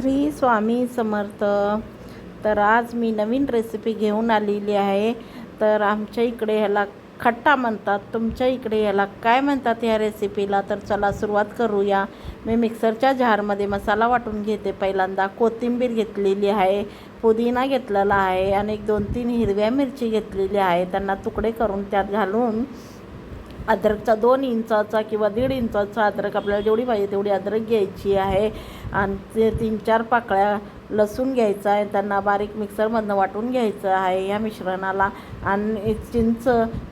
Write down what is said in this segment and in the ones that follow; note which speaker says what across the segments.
Speaker 1: श्री स्वामी समर्थ. तर आज मी नवीन रेसिपी घेऊन आलेली आहे. तर आमच्या इकडे ह्याला खट्टा म्हणतात. तुमच्या इकडे ह्याला काय म्हणतात ह्या रेसिपीला तर चला सुरुवात करूया. मी मिक्सरच्या झारमध्ये मसाला वाटून घेते पहिल्यांदा. कोथिंबीर घेतलेली आहे. पुदिना घेतलेला आहे. आणि एक दोन तीन हिरव्या मिरची घेतलेली आहे. त्यांना तुकडे करून त्यात घालून अद्रकचा दोन इंचाचा किंवा दीड इंचाचा अद्रक आपल्याला जेवढी पाहिजे तेवढी अद्रक घ्यायची आहे. आणि ते तीन चार पाकळ्या लसूण घ्यायचा आहे त्यांना बारीक मिक्सरमधनं वाटून घ्यायचं आहे या मिश्रणाला. आणि चिंच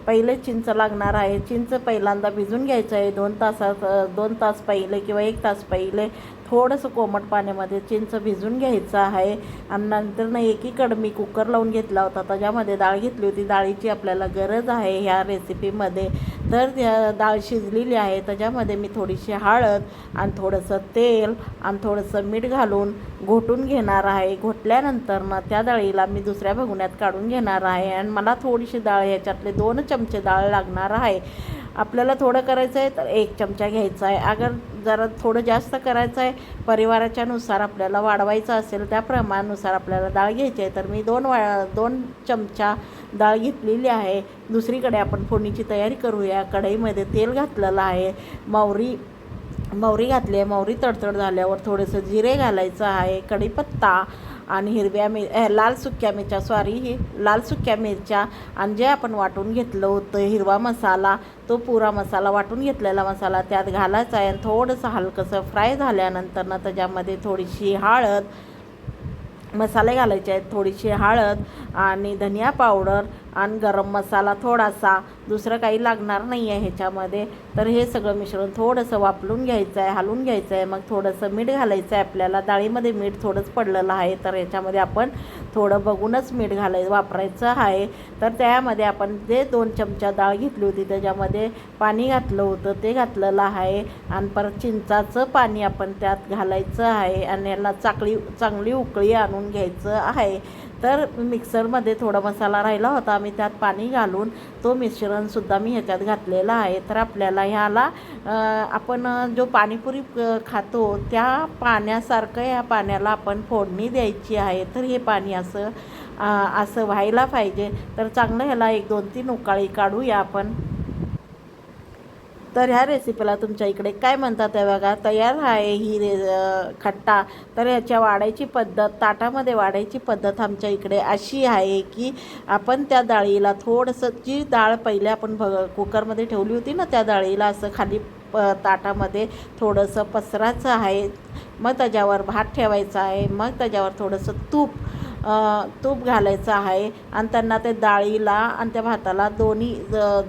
Speaker 1: पहिले चिंच लागणार आहे. चिंच पहिल्यांदा भिजून घ्यायचं आहे. दोन तासात दोन तास पहिले किंवा एक तास पहिले थोडंसं कोमट पाण्यामध्ये चिंच भिजून घ्यायचं आहे. आणि नंतर ना एकीकडं मी कुकर लावून घेतला होता. त्याच्यामध्ये डाळ घेतली होती. डाळीची आपल्याला गरज आहे ह्या रेसिपीमध्ये तर त्या डाळ शिजलेली आहे. त्याच्यामध्ये मी थोडीशी हळद आणि थोडंसं तेल आणि थोडंसं मीठ घालून घोटून घेणार आहे. घोटल्यानंतर ना त्या डाळीला मी दुसऱ्या भगुण्यात काढून घेणार आहे. आणि मला थोडीशी डाळ ह्याच्यातले दोन चमचे डाळ लागणार आहे. आपल्याला थोडं करायचं आहे तर एक चमचा घ्यायचा आहे. अगर जरा थोडं जास्त करायचं आहे परिवाराच्यानुसार आपल्याला वाढवायचं असेल त्या प्रमाणानुसार आपल्याला डाळ घ्यायची आहे तर मी दोन वा दोन चमचा डाळ घेतलेली आहे. दुसरीकडे आपण फोडणीची तयारी करूया. कढईमध्ये तेल घातलेलं आहे. मोहरी मोहरी घातली आहे. मोहरी तडतड झाल्यावर थोडंसं जिरे घालायचं आहे. कढीपत्ता आणि हिरव्या मिर लाल सुक्या मिरच्या सॉरी ही लाल सुक्या मिरच्या आणि जे आपण वाटून घेतलं होतं हिरवा मसाला तो पुरा मसाला वाटून घेतलेला मसाला त्यात घालायचा आहे आणि थोडंसं हलकंसं फ्राय झाल्यानंतर ना त्याच्यामध्ये थोडीशी हळद मसाले घालायचे आहेत थोडीशी हळद आणि धनिया पावडर आणि गरम मसाला थोडासा. दुसरं काही लागणार नाही आहे ह्याच्यामध्ये. तर हे सगळं मिश्रण थोडंसं वापरून घ्यायचं आहे हलवून घ्यायचं आहे मग थोडंसं मीठ घालायचं आहे आपल्याला. डाळीमध्ये मीठ थोडंच पडलेलं आहे तर ह्याच्यामध्ये आपण थोडं बघूनच मीठ घालाय वापरायचं आहे. तर त्यामध्ये आपण जे दोन चमचा डाळ घेतली होती त्याच्यामध्ये पाणी घातलं होतं ते घातलेलं आहे. आणि परत चिंचाचं पाणी आपण त्यात घालायचं आहे. आणि याला चाकळी चांगली उकळी आणून घ्यायचं आहे. तर मिक्सरमध्ये थोडा मसाला राहिला होता. मी त्यात पाणी घालून तो मिश्रणसुद्धा मी ह्याच्यात घातलेला आहे. तर आपल्याला ह्याला आपण जो पाणीपुरी खातो त्या पाण्यासारखं या पाण्याला आपण फोडणी द्यायची आहे. तर हे पाणी असं असं व्हायला पाहिजे. तर चांगलं ह्याला एक दोन तीन उकाळी काढूया आपण. तर ह्या रेसिपीला तुमच्या इकडे काय म्हणतात ते बघा? तयार आहे ही रे खट्टा. तर ह्याच्या वाढायची पद्धत ताटामध्ये वाढायची पद्धत आमच्या इकडे अशी आहे की आपण त्या डाळीला थोडंसं जी डाळ पहिले आपण भग कुकरमध्ये ठेवली होती ना त्या डाळीला असं खाली प ताटामध्ये थोडंसं पसराचं आहे. मग त्याच्यावर भात ठेवायचा आहे. मग त्याच्यावर थोडंसं तूप. तूप घालायचं आहे आणि त्यांना ते डाळीला आणि त्या भाताला दोन्ही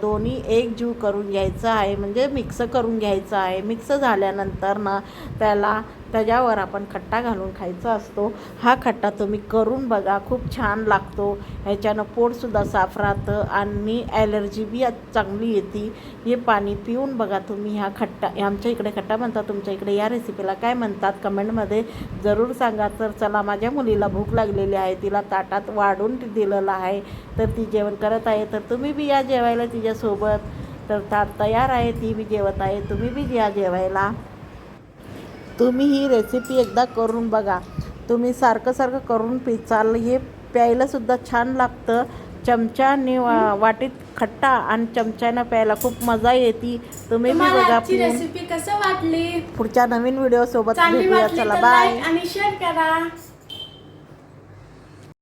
Speaker 1: दोन्ही एक जीव करून घ्यायचं आहे. म्हणजे मिक्स करून घ्यायचं आहे. मिक्स झाल्यानंतर ना त्याला त्याच्यावर आपण खट्टा घालून खायचा असतो. हा खट्टा तुम्ही करून बघा खूप छान लागतो. ह्याच्यानं पोटसुद्धा साफ राहतं आणि ॲलर्जी बी चांगली येते. हे पाणी पिऊन बघा तुम्ही ह्या खट्टा आमच्या इकडे खट्टा म्हणतात तुमच्या इकडे या रेसिपीला काय म्हणतात कमेंटमध्ये जरूर सांगा. तर चला माझ्या मुलीला भूक लागलेली आहे तिला ताटात वाढून दिलेलं आहे. तर ती जेवण करत आहे. तर तुम्ही बी या जेवायला तिच्यासोबत. तर ताट तयार आहे ती बी जेवत आहे तुम्ही बी या जेवायला. तुम्ही ही रेसिपी एकदा करून बघा. तुम्ही सारखं सारखं करून पिचाल. हे प्यायलासुद्धा छान लागतं. चमच्याने वा वाटीत खट्टा आणि चमच्यानं प्यायला खूप मजा येते. तुम्ही बी बघा
Speaker 2: रेसिपी कसं वाटली?
Speaker 1: पुढच्या नवीन व्हिडिओ सोबत भेटूया. चला बाय
Speaker 2: आणि शेअर करा.